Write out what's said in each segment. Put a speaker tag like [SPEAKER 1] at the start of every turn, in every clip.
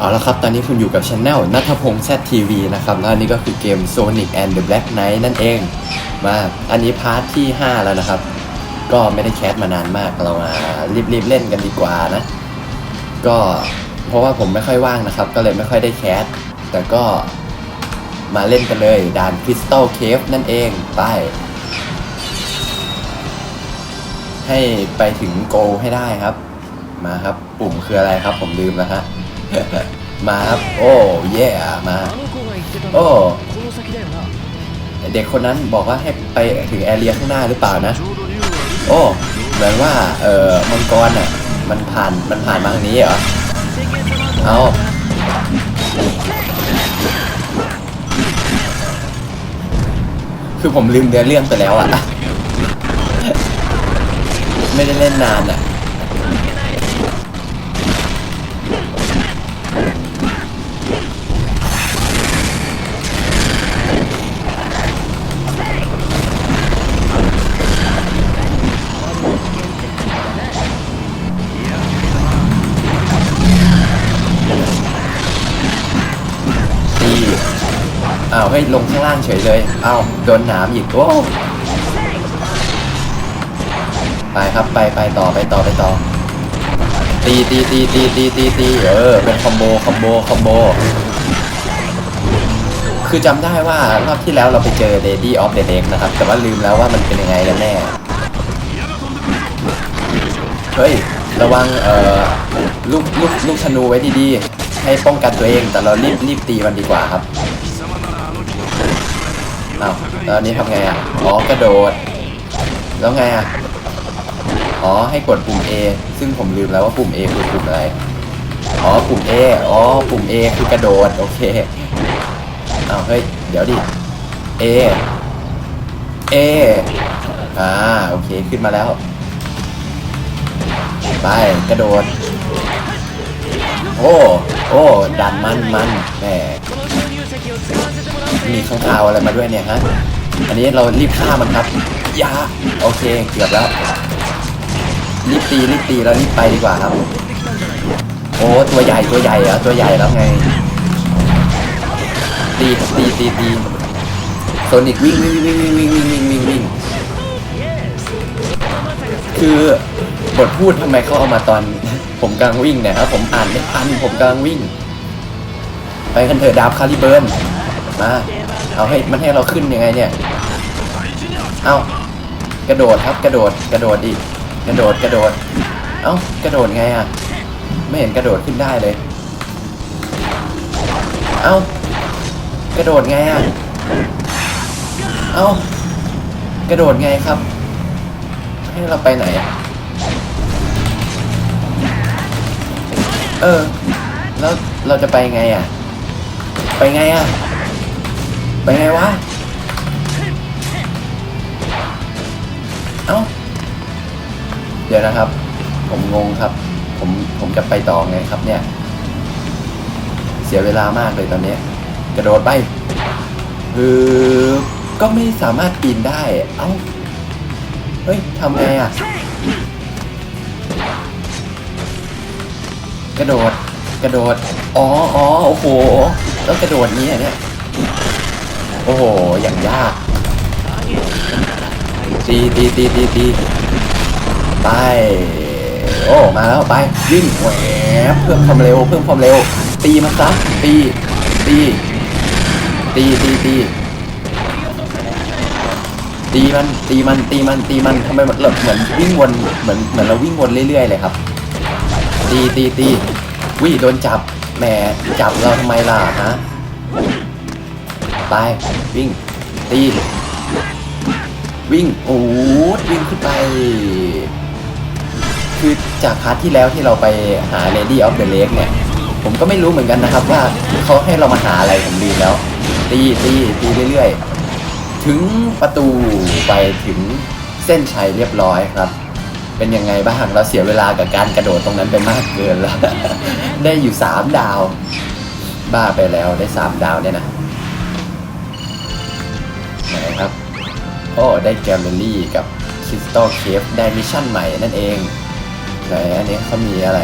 [SPEAKER 1] เอาละครับ ตอนนี้คุณอยู่กับช anel นัทพงษ์ ZTV นะครับแล้วนนี้ก็คือเกม Sonic and the Black Knight นั่นเอง มา อันนี้พาร์ทที่ 5 แล้วนะครับ ก็ไม่ได้แคสมานานมาก เรามารีบๆเล่นกันดีกว่านะ ก็เพราะว่าผมไม่ค่อยว่างนะครับ ก็เลยไม่ค่อยได้แคส แต่ก็มาเล่นกันเลย ด่าน Crystal Cave นั่นเอง ไป ให้ไปถึงโกลให้ได้ครับ มาครับ ปุ่มคืออะไรครับ ผมลืมแล้วฮะ มาโอ้เย่มา โอ้ เด็กคนนั้นบอกว่าให้ไปถึงแอเรียข้างหน้าหรือเปล่านะ โอ้เหมือนว่าเออมังกรอะมันผ่านมันผ่านมาทางนี้เหรอเอาคือผมลืมเนื้เรื่องไปแล้วอะ ไม่ได้เล่นนานอะ อ้าวให้ยลงข้างล่างเฉยเลย เอ้าโดนหนามอีกโอ้ไปครับไปไปต่อไปต่อไปต่อ ตีตีตีตีตีตีตีเออเป็นคอมโบคอมโบคอมโบคือจำได้ว่ารอบที่แล้วเราไปเจอ Lady of the Lake นะครับ แต่ว่าลืมแล้วว่ามันเป็นยังไงกันแน่เฮ้ย ระวังเอ่อลูกลูกลูกธนูไว้ดีๆ ให้ป้องกันตัวเองแต่เรารีบรีบตีมันดีกว่าครับ อ้าวแล้วอันนี้ทำไงอะ อ๋อกระโดด แล้วไงอะ อ๋อให้กดปุ่ม A ซึ่งผมลืมแล้วว่าปุ่ม A คือปุ่มอะไร อ๋อปุ่ม A อ๋อปุ่ม A คือกระโดด โอเคอ้าวเฮ้ย เดี๋ยวดิ A A อ่าโอเคขึ้นมาแล้ว ไปกระโดด โอ้ โอ้ ดันมันมันแหม มีข้างคาวอะไรมาด้วยเนี่ยฮะ อันนี้เรารีบฆ่ามันครับยาโอเคเกือบแล้ว รีบตีรีบตีแล้วรีบไปดีกว่าครับ โอ้ตัวใหญ่ตัวใหญ่เหรอตัวใหญ่แล้วไง ตีตีตีตีโซนิกวิ่งวิ่งวิ่งวิ่งวิ่งวิ่งวิ่งวิ่งวิ่งคือบทพูดทำไมเขาเอามาตอน ผมกำลังวิ่งเนี่ยครับผมอ่านไม่ทันผมกำลังวิ่ง ไปกันเถอะดาบคาลิเบิร์นมา เอาให้มันให้เราขึ้นยังไงเนี่ยเอากระโดดครับกระโดดกระโดดดิกระโดดกระโดด เอ้ากระโดดไงอะไม่เห็นกระโดดขึ้นได้เลย เอ้ากระโดดไงอะเอ้ากระโดดไงครับ ให้เราไปไหนอะเออ แล้วเราจะไปไงอะ ไปไงอะ ไปไงวะ เอ้า เดี๋ยวนะครับ ผมงงครับ ผมผมจะไปต่อไงครับเนี่ย เสียเวลามากเลยตอนนี้ กระโดดไปคือก็ไม่สามารถปีนได้ เอ้า เฮ้ยทำไงอะ กระโดด กระโดด อ๋ออ๋อโอ้โหแล้วกระโดดนี้อะเนี่ย โอ้โห อย่างยาก ตีตีตีตีตีไปโอ้ มาแล้วไปวิ่งแหวเพิ่มความเร็ว เพิ่มความเร็ว ตีมันซะตี ตี ตีตีตีตีมันตีมันตีมันตีมันทำไมมันเหมือนวิ่งวนเหมือนเหมือนเราวิ่งวนเรื่อยๆเลยครับ ตีตีตีวิโดนจับแหมจับเราทำไมล่ะฮะ ไปวิ่ง ตี วิ่ง โอ้วิ่งขึ้นไป คือจากพาร์ทที่แล้วที่เราไปหา Lady of the Lake เนี่ย ผมก็ไม่รู้เหมือนกันนะครับว่าเขาให้เรามาหาอะไรผมลืมแล้ว ตีตีตีเรื่อยๆ ถึงประตูไปถึงเส้นชัยเรียบร้อยครับ เป็นยังไงบ้างเราเสียเวลากับการกระโดดตรงนั้นไปมากเกินแล้ว ได้อยู่สามดาว บ้าไปแล้วได้สามดาวเนี่ยนะ ไหนครับ โอ้ ได้แกลเลอรี่กับคริสตัลเคฟได้มิชชั่นใหม่นั่นเองไหนอันนี้เขามีอะไร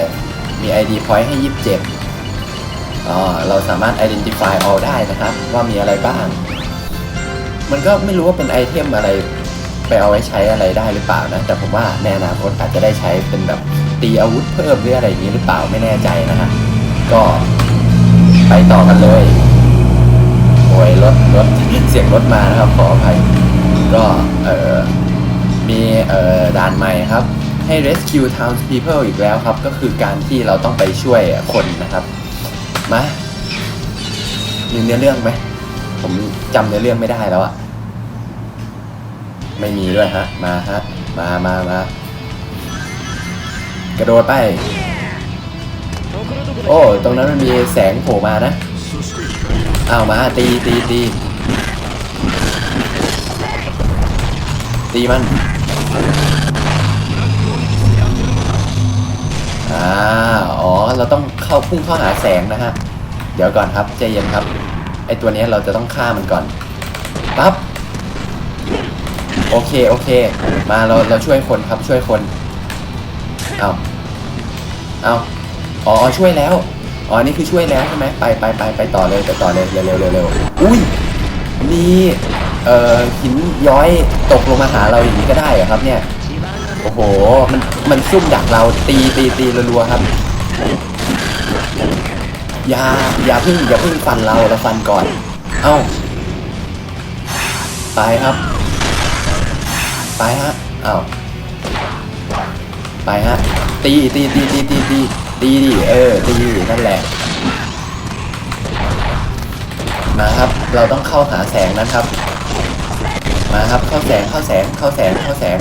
[SPEAKER 1] มี ID point ให้ 27อ๋อเราสามารถ identify all ได้นะครับ ว่ามีอะไรบ้าง มันก็ไม่รู้ว่าเป็นไอเทมอะไรไปเอาไว้ใช้อะไรได้หรือเปล่านะ แต่ผมว่าในอนาคตอาจจะได้ใช้เป็นแบบตีอาวุธเพิ่มหรืออะไรอย่างนี้หรือเปล่าไม่แน่ใจนะฮะก็ไปต่อกันเลย มวยรถรถเสียงรถมานะครับขออภัยก็เออมีเออด่านใหม่ครับ ให้ rescue town people อีกแล้วครับ ก็คือการที่เราต้องไปช่วยคนนะครับมามีเนื้อเรื่องไหมผมจำเนื้อเรื่องไม่ได้แล้วอะไม่มีด้วยฮะมาฮะมามามากระโดดไป โอ้ ตรงนั้นมันมีแสงโผล่มานะ อามาตีตีตีตีมันอ่าอ๋อ เราต้องเข้าพุ่งเข้าหาแสงนะฮะ เดี๋ยวก่อนครับใจเย็นครับไอตัวเนี้ยเราจะต้องฆ่ามันก่อนปั๊บโอเคโอเค มาเราเราช่วยคนครับช่วยคนเอาเอาอ๋อช่วยแล้ว อ๋อนี่คือช่วยแล้วใช่ไหมไปไปไปไปต่อเลยไปต่อเลยเร็วเร็วเร็วอุ้ยมีเอ่อหินย้อยตกลงมาหาเราอย่างนี้ก็ได้เหรอครับเนี่ยโอ้โหมันมันซุ่มดักเราตีตีตีรัวๆครับอย่าอย่าพึ่งอย่าพึ่งฟันเราเราฟันก่อน เอ้าตายครับไปฮะเอ้าไปฮะตีตีตีตีตีตี ตีดิเออตีนั่นแหละ มาครับ เราต้องเข้าหาแสงนะครับ มาครับเข้าแสงเข้าแสงเข้าแสงเข้าแสง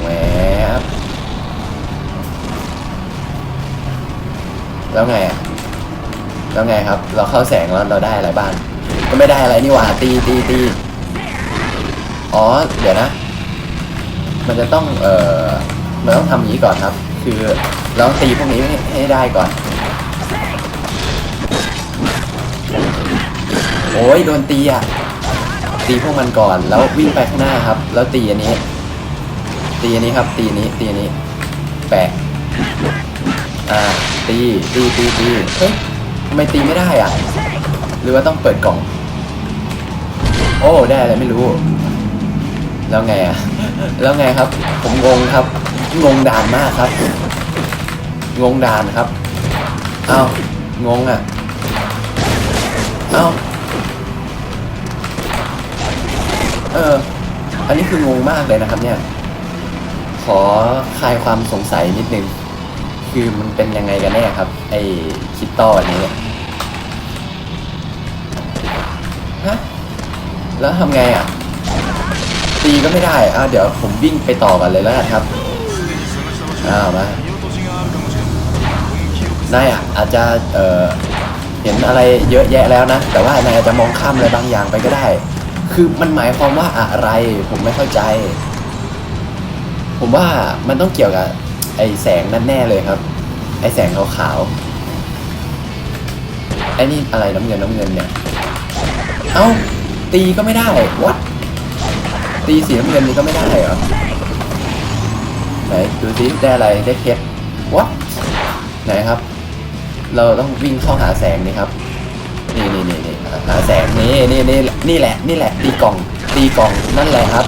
[SPEAKER 1] แหวบแล้วไงอะแล้วไงครับ เราเข้าแสงแล้วเราได้อะไรบ้างก็ไม่ได้อะไรนี่หว่าตีตีตีอ๋อเดี๋ยวนะ มันจะต้องเอ่อมันต้องทำอย่างนี้ก่อนครับ คือ เราต้องตีพวกนี้ให้ได้ก่อน โอ้ยโดนตีอะ ตีพวกมันก่อน แล้ววิ่งไปข้างหน้าครับ แล้วตีอันนี้ ตีอันนี้ครับ ตีนนี้ ตีอันนี้ แปะ อ่า ตี ตี ตี ตีเฮ้ยทำไมตีไม่ได้อะ หรือว่าต้องเปิดกล่อง โอ้ ได้อะไรไม่รู้ แล้วไงอะ แล้วไงครับ ผมงงครับ งงด่านมากครับ งงด่านครับ เอ้างงอะ เอ้า เออ อันนี้คืองงมากเลยนะครับเนี่ย ขอคลายความสงสัยนิดนึง คือมันเป็นยังไงกันแน่ครับ ไอ้คิตตออันนี้เนี่ยฮะ แล้วทำไงอะ ตีก็ไม่ได้อ่าเดี๋ยวผมวิ่งไปต่อกันเลยแล้วกันครับ อ้าวมา นายอะอาจจะเอ่อเห็นอะไรเยอะแยะแล้วนะ แต่ว่านายอาจจะมองข้ามอะไรบางอย่างไปก็ได้ คือมันหมายความว่าอะไรผมไม่เข้าใจ ผมว่ามันต้องเกี่ยวกับไอแสงนั่นแน่เลยครับ ไอแสงขาวๆไอนี่อะไรน้ำเงินน้ำเงินเนี่ย เอ้าตีก็ไม่ได้วัดตีสีน้ำเงินนี่ก็ไม่ได้เหรอไหนดูซิได้อะไรได้เพชรวัดไหนครับ เราต้องวิ่งเข้าหาแสงนี่ครับ นี่นี่นี่นี่หาแสงนี่นี่นี่นี่แหละ นี่แหละ ตีกล่อง ตีกล่องนั่นแหละครับ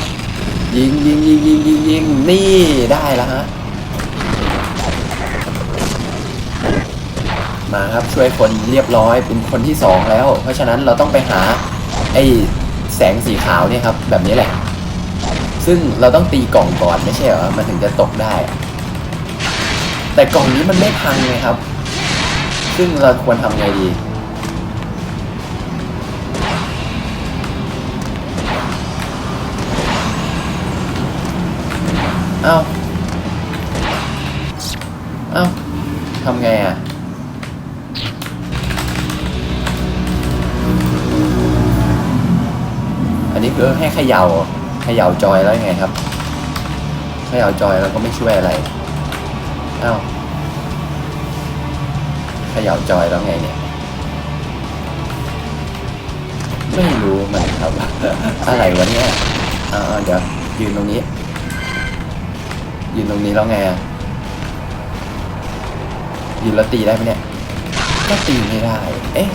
[SPEAKER 1] ยิงยิงยิงยิงยิงยิงนี่ได้แล้วฮะ มาครับช่วยคนเรียบร้อยเป็นคนที่สองแล้ว เพราะฉะนั้นเราต้องไปหาไอ้แสงสีขาวเนี่ยครับ แบบนี้แหละ ซึ่งเราต้องตีกล่องก่อนไม่ใช่เหรอมันถึงจะตกได้ แต่กล่องนี้มันไม่พังไงครับ ซึ่งเราควรทำไงดี เอ้า เอ้า ทำไงอะ อันนี้คือให้เขย่าเขย่าจอยแล้วไงครับเขย่าจอยแล้วก็ไม่ช่วยอะไร เอ้า ขย่าจอยแล้วไงเนี่ย ไม่รู้มันครับ อะไรวะเนี่ยอ่าเดี๋ยวยืนตรงนี้ ยืนตรงนี้แล้วไงอะยืนแล้วตีได้ไหมเนี่ยก็ตีไม่ได้ เอ๊ะ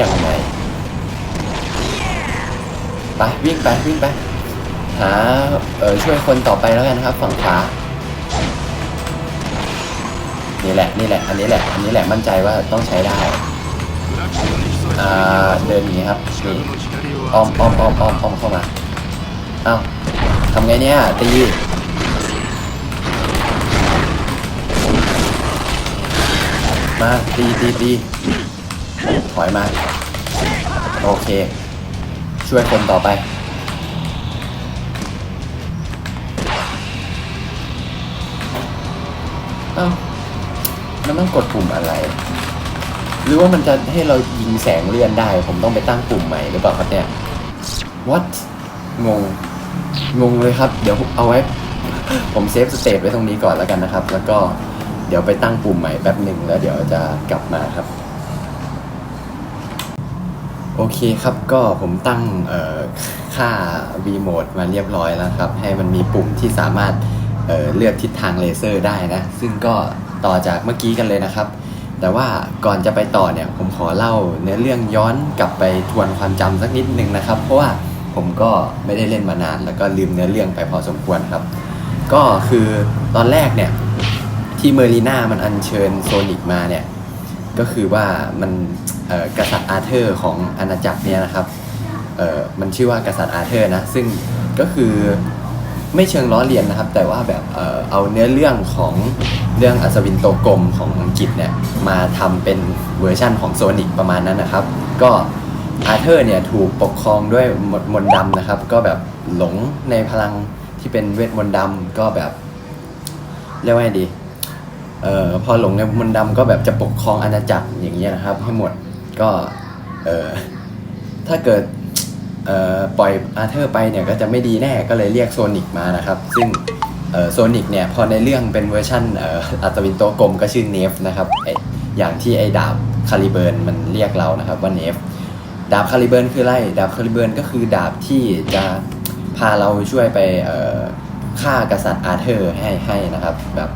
[SPEAKER 1] ยังไงไปวิ่งไปวิ่งไปหาเออช่วยคนต่อไปแล้วกันครับ ฝั่งขวา นี่แหละนี่แหละ อันนี้แหละ อันนี้แหละมั่นใจว่าต้องใช้ได้อ่าเดินอย่างนี้ครับนี่อ้อมอ้อมอ้อมอ้อมอ้อมเข้ามาเอ้าทำไงเนี่ยตีมาตีตีตีถอยมาโอเค ช่วยคนต่อไปเอ้าันต้องกดปุ่มอะไร หรือว่ามันจะให้เรายิงแสงเลื่อนได้ ผมต้องไปตั้งปุ่มใหม่หรือเปล่าครับเนี่ย what งง งงเลยครับ เดี๋ยวเอาไว้ ผมเซฟสเตทไว้ตรงนี้ก่อนแล้วกันนะครับ แล้วก็เดี๋ยวไปตั้งปุ่มใหม่แป๊บหนึ่งแล้วเดี๋ยวจะกลับมาครับ โอเคครับก็ผมตั้งค่า V mode มาเรียบร้อยแล้วครับ ให้มันมีปุ่มที่สามารถเเลือกทิศทางเลเซอร์ได้นะ ซึ่งก็ ต่อจากเมื่อกี้กันเลยนะครับ แต่ว่าก่อนจะไปต่อเนี่ยผมขอเล่าเนื้อเรื่องย้อนกลับไปทวนความจำสักนิดนึงนะครับ เพราะว่าผมก็ไม่ได้เล่นมานาน แล้วก็ลืมเนื้อเรื่องไปพอสมควรครับ ก็คือตอนแรกเนี่ยที่เมอรีนามันอัญเชิญโซนิกมาเนี่ยก็คือว่ามันกษัตริย์อาเธอร์ของอาณาจักรเนี่ยนะครับมันชื่อว่ากษัตริย์อาเธอร์นะซึ่งก็คือ ไม่เชิงล้อเลียนนะครับ แต่ว่าแบบเออเอาเนื้อเรื่องของเรื่องอัศวินโตกลมของอังกฤษเนี่ยมาทำเป็นเวอร์ชั่นของโซนิกประมาณนั้นนะครับ ก็อาเธอร์เนี่ยถูกปกครองด้วยมนต์มนต์ดำนะครับ ก็แบบหลงในพลังที่เป็นเวทมนต์ดำก็แบบเรียกว่าไงดีเอ่อพอหลงในมนต์ดำก็แบบจะปกครองอาณาจักรอย่างเงี้ยนะครับให้หมดก็เอ่อถ้าเกิด ปล่อยอาเธอร์ไปเนี่ยก็จะไม่ดีแน่ก็เลยเรียกโซนิกมานะครับ ซึ่งโซนิกเนี่ยพอในเรื่องเป็นเวอร์ชันเอ่ออัศวินโตกลมก็ชื่อเนฟนะครับไออย่างที่ไอ้ดาบคาลิเบิร์นมันเรียกเรานะครับว่าเนฟดาบคาลิเบิร์นคืออะไรดาบคาลิเบิร์นก็คือดาบที่จะพาเราช่วยไปฆ่ากษัตริย์อาเธอร์ให้ให้นะครับแบบ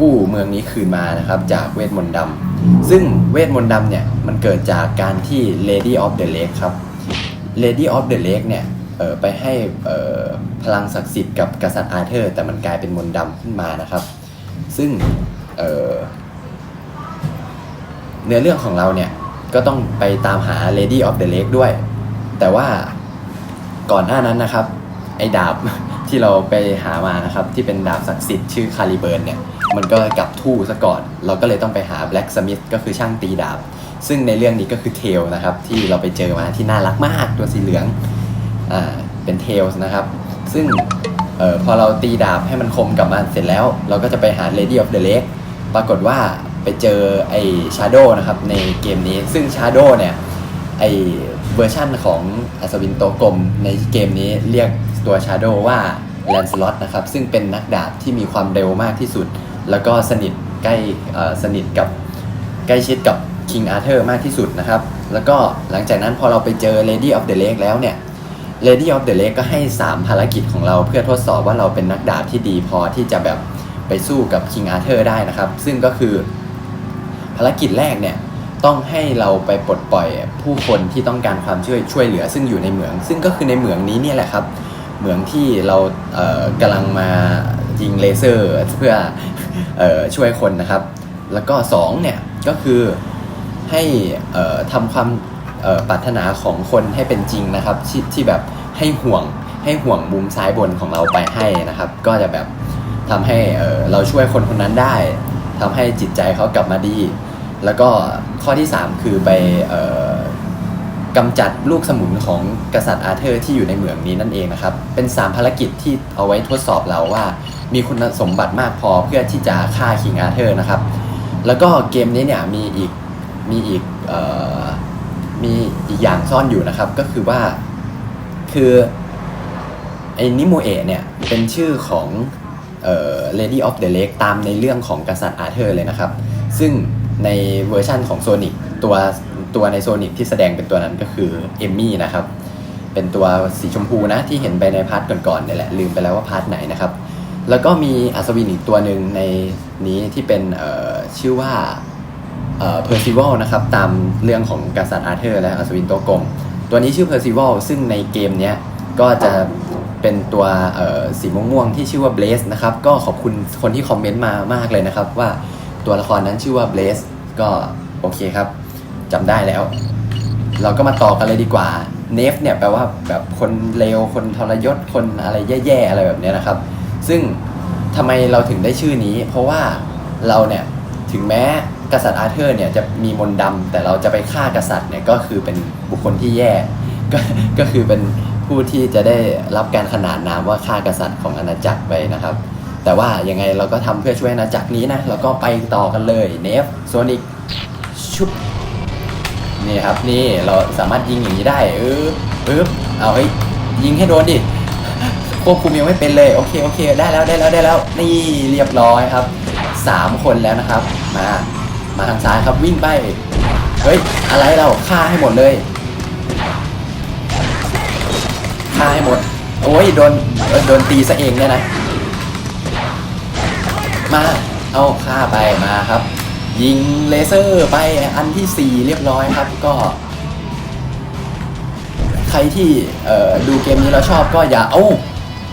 [SPEAKER 1] กู้เมืองนี้คืนมานะครับจากเวทมนต์ดำซึ่งเวทมนต์ดำเนี่ย มันเกิดจากการที่ Lady of the Lake ครับ Lady of the Lake เนี่ยไปให้พลังศักดิ์สิทธิ์กับกษัตริย์อาเธอร์ แต่มันกลายเป็นมนต์ดำขึ้นมานะครับ ซึ่งเอ่อเนื้อเรื่องของเราเนี่ยก็ต้องไปตามหา Lady of the Lake ด้วย แต่ว่าก่อนหน้านั้นนะครับ ไอ้ดาบที่เราไปหามานะครับ ที่เป็นดาบศักดิ์สิทธิ์ชื่อคาลิเบิร์นเนี่ย มันก็กลับทู่ซะก่อน เราก็เลยต้องไปหาแบล็กสมิธก็คือช่างตีดาบ ซึ่งในเรื่องนี้ก็คือเทลนะครับ ที่เราไปเจอมาที่น่ารักมากตัวสีเหลืองอ่าเป็นเทลนะครับ ซึ่งเอ่อพอเราตีดาบให้มันคมกลับมาเสร็จแล้ว เราก็จะไปหา Lady of the Lake ปรากฏว่าไปเจอไอ้ชาโดนะครับในเกมนี้ ซึ่งชาโดเนี่ยไอเวอร์ชั่นของอัศวินโตกลมในเกมนี้เรียกตัวชาโดว่าแลนสลอตนะครับ ซึ่งเป็นนักดาบที่มีความเร็วมากที่สุด แล้วก็สนิทใกล้สนิทกับใกล้ชิดกับ คิงอาเธอร์มากที่สุดนะครับ แล้วก็หลังจากนั้นพอเราไปเจอ Lady of the Lake แล้วเนี่ย Lady of the Lake ก็ให้ 3 ภารกิจของเราเพื่อทดสอบว่าเราเป็นนักดาบที่ดีพอที่จะแบบไปสู้กับคิงอาเธอร์ได้นะครับ ซึ่งก็คือภารกิจแรกเนี่ยต้องให้เราไปปลดปล่อยผู้คนที่ต้องการความช่วยช่วยเหลือ ซึ่งอยู่ในเหมือง ซึ่งก็คือในเหมืองนี้เนี่ยแหละครับ เหมืองที่เราเกำลังมายิงเลเซอร์เพื่อออช่วยคนนะครับ แล้วก็2เนี่ยก็คือ ให้ทำความปรารถนาของคนให้เป็นจริงนะครับที่ที่แบบให้ห่วงให้ห่วงมุมซ้ายบนของเราไปให้นะครับ ก็จะแบบทำให้เราช่วยคนคนนั้นได้ทำให้จิตใจเขากลับมาดี แล้วก็ข้อที่ 3 คือไปออกำจัดลูกสมุนของกษัตริย์อาเธอร์ที่อยู่ในเหมืองนี้นั่นเองนะครับ เป็น 3 ภารกิจที่เอาไว้ทดสอบเราว่า มีคุณสมบัติมากพอเพื่อที่จะฆ่าคิงอาเธอร์นะครับ แล้วก็เกมนี้เนี่ยมีอีก มีอีกออมีอีกอย่างซ่อนอยู่นะครับ ก็คือว่าคือไอ้นิโมเอะเนี่ยเป็นชื่อของเอ่อ Lady of the Lake ตามในเรื่องของกษัตริย์อาเธอร์เลยนะครับ ซึ่งในเวอร์ชั่นของโซนิกตัวตัวในโซนิกที่แสดงเป็นตัวนั้นก็คือเอมมี่นะครับ เป็นตัวสีชมพูนะที่เห็นไปในพาร์ทก่อนๆเนี่ยแหละ ลืมไปแล้วว่าพาร์ทไหนนะครับ แล้วก็มีอัศวินอีกตัวหนึ่งในนี้ที่เป็นเอ่อชื่อว่า เอ่อเพอร์ซิวลนะครับตามเรื่องของกษัตริย์อาร์เธอร์และอัศวินตัวกลม ตัวนี้ชื่อเพอร์ซิวลซึ่งในเกมเนี้ยก็จะเป็นตัวเอ่อสีม่วงๆที่ชื่อว่าเบลสนะครับก็ขอบคุณคนที่คอมเมนต์มามากเลยนะครับว่าตัวละครนั้นชื่อว่าเบลสก็โอเคครับจำได้แล้ว เราก็มาต่อกันเลยดีกว่าเนฟเนี่ยแปลว่าแบบคนเลวคนทรยศคนอะไรแย่ๆอะไรแบบนี้นะครับ ซึ่งทำไมเราถึงได้ชื่อนี้ เพราะว่าเราเนี่ยถึงแม้ กษัตริย์อาร์เธอร์เนี่ยจะมีมนต์ดำแต่เราจะไปฆ่ากษัตริย์เนี่ยก็คือเป็นบุคคลที่แย่ก็ก็คือเป็นผู้ที่จะได้รับการขนานนามว่าฆ่ากษัตริย์ของอาณาจักรไปนะครับ แต่ว่ายังไงเราก็ทำเพื่อช่วยอาณาจักรนี้นะแล้วก็ไปต่อกันเลยเนฟโซนิกชุบนี่ครับนี่เราสามารถยิงอย่างนี้ได้เออเออเอาเฮ้ยยิงให้โดนดิควบคุมยังไม่เป็นเลยโอเคโอเคได้แล้วได้แล้วได้แล้วนี่เรียบร้อยครับสามคนแล้วนะครับมา มาทางซ้ายครับวิ่งไป เฮ้ย อะไรเราฆ่าให้หมดเลยฆ่าให้หมด โอ้ยโดนโดนตีซะเองเนี่ยนะ มาเอาฆ่าไปมาครับ ยิงเลเซอร์ไปอันที่ 4 เรียบร้อยครับก็ ใครที่ดูเกมนี้แล้วชอบก็อย่า เอ้า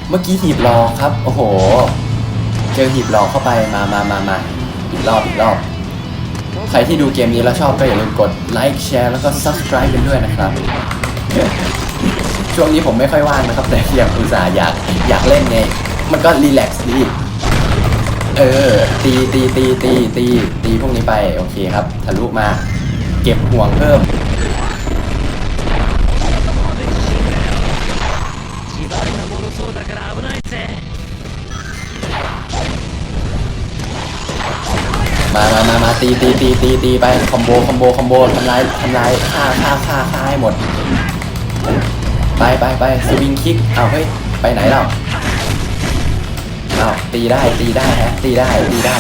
[SPEAKER 1] เมื่อกี้หีบรอครับ โอ้โห เจอหีบรอเข้าไปมามามามาอีกรอบอีกรอบ ใครที่ดูเกมนี้แล้วชอบก็อย่าลืมกดไลค์แชร์แล้วก็ subscribe กันด้วยนะครับ ช่วงนี้ผมไม่ค่อยว่างนะครับ แต่อยากอุตส่าห์อยากอยากเล่นไง มันก็รีแลกซ์ดี เออ ตีตีตีตีตีตีพวกนี้ไป โอเคครับ ทะลุมา เก็บห่วงเพิ่ม ตีตีตีตีตีไปคอมโบคอมโบคอมโบทำลายทำลายฆ่าฆ่าฆ่าฆ่าให้หมด ไปไปไปสวิงคิกเอาเฮ้ยไปไหนเราเอาตีได้ตีได้ฮะตีได้ตีได้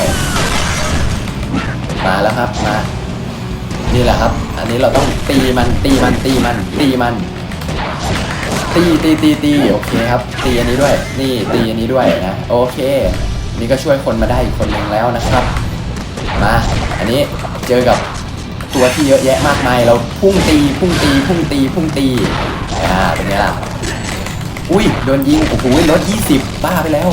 [SPEAKER 1] มาแล้วครับมา นี่แหละครับ อันนี้เราต้องตีมันตีมันตีมันตีมันตีตีตีตีโอเคครับ ตีอันนี้ด้วย นี่ตีอันนี้ด้วยนะโอเค นี่ก็ช่วยคนมาได้อีกคนหนึ่งแล้วนะครับ มา อันนี้เจอกับตัวที่เยอะแยะมากมายเราพุ่งตีพุ่งตีพุ่งตีพุ่งตีอ่าเป็นไงล่ะอุ้ยโดนยิงโอ้โหลด20บ้าไปแล้ว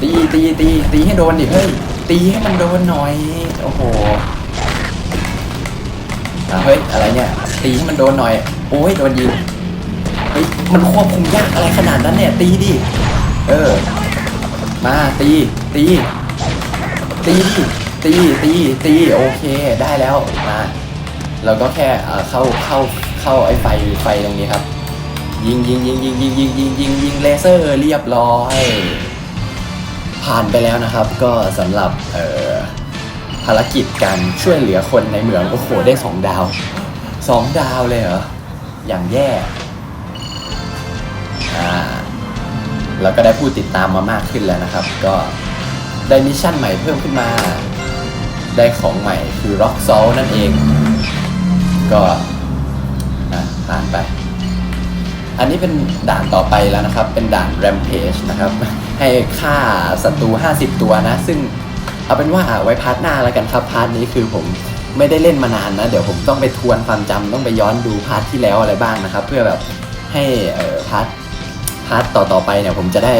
[SPEAKER 1] ตีตีตีตีให้โดนดิเฮ้ยตีให้มันโดนหน่อยโอ้โหอะเฮ้ยอะไรเนี่ยตีให้มันโดนหน่อย โอ้ยโดนยิงเฮ้ยมันควบคุมยากอะไรขนาดนั้นเนี่ยตีดิเออ มาตีตีตีตีตีตีโอเคได้แล้วมาเราก็แค่เอ่อเข้าเข้าเข้าไอ้ไฟไฟตรงนี้ครับ ยิงยิงยิงยิงยิงยิงยิงยิงยิงเลเซอร์เรียบร้อย ผ่านไปแล้วนะครับ ก็สำหรับเอ่อภารกิจการช่วยเหลือคนในเหมืองโอ้โหได้สองดาวสองดาวเลยเหรออย่างแย่ แล้วก็ได้ผู้ติดตามมามากขึ้นแล้วนะครับ ก็ได้มิชชั่นใหม่เพิ่มขึ้นมา ได้ของใหม่คือ Rock Salt นั่นเอง ก็อะผ่านไป อันนี้เป็นด่านต่อไปแล้วนะครับ เป็นด่าน Rampage นะครับ ให้ฆ่าศัตรู 50 ตัวนะ ซึ่งเอาเป็นว่าไว้พาร์ทหน้าแล้วกันครับ พาร์ทนี้คือผมไม่ได้เล่นมานานนะ เดี๋ยวผมต้องไปทวนความจำต้องไปย้อนดูพาร์ทที่แล้วอะไรบ้างนะครับ เพื่อแบบให้พาร์ท พาร์ทต่อๆไปเนี่ยผมจะได้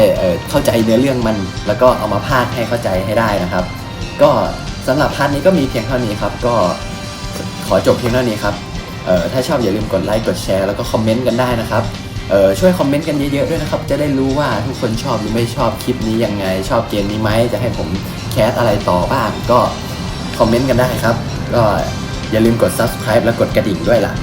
[SPEAKER 1] เข้าใจเนื้อเรื่องมัน แล้วก็เอามาพากให้เข้าใจให้ได้นะครับ ก็สำหรับพาร์ทนี้ก็มีเพียงเท่านี้ครับ ก็ขอจบเพียงเท่านี้ครับถ้าชอบอย่าลืมกดไลค์กดแชร์แล้วก็คอมเมนต์กันได้นะครับช่วยคอมเมนต์กันเยอะๆด้วยนะครับ จะได้รู้ว่าทุกคนชอบหรือไม่ชอบคลิปนี้ยังไง ชอบเกมนี้ไหมจะให้ผมแคสอะไรต่อบ้างก็คอมเมนต์กันได้ครับ ก็อย่าลืมกด subscribe และกดกระดิ่งด้วยล่ะ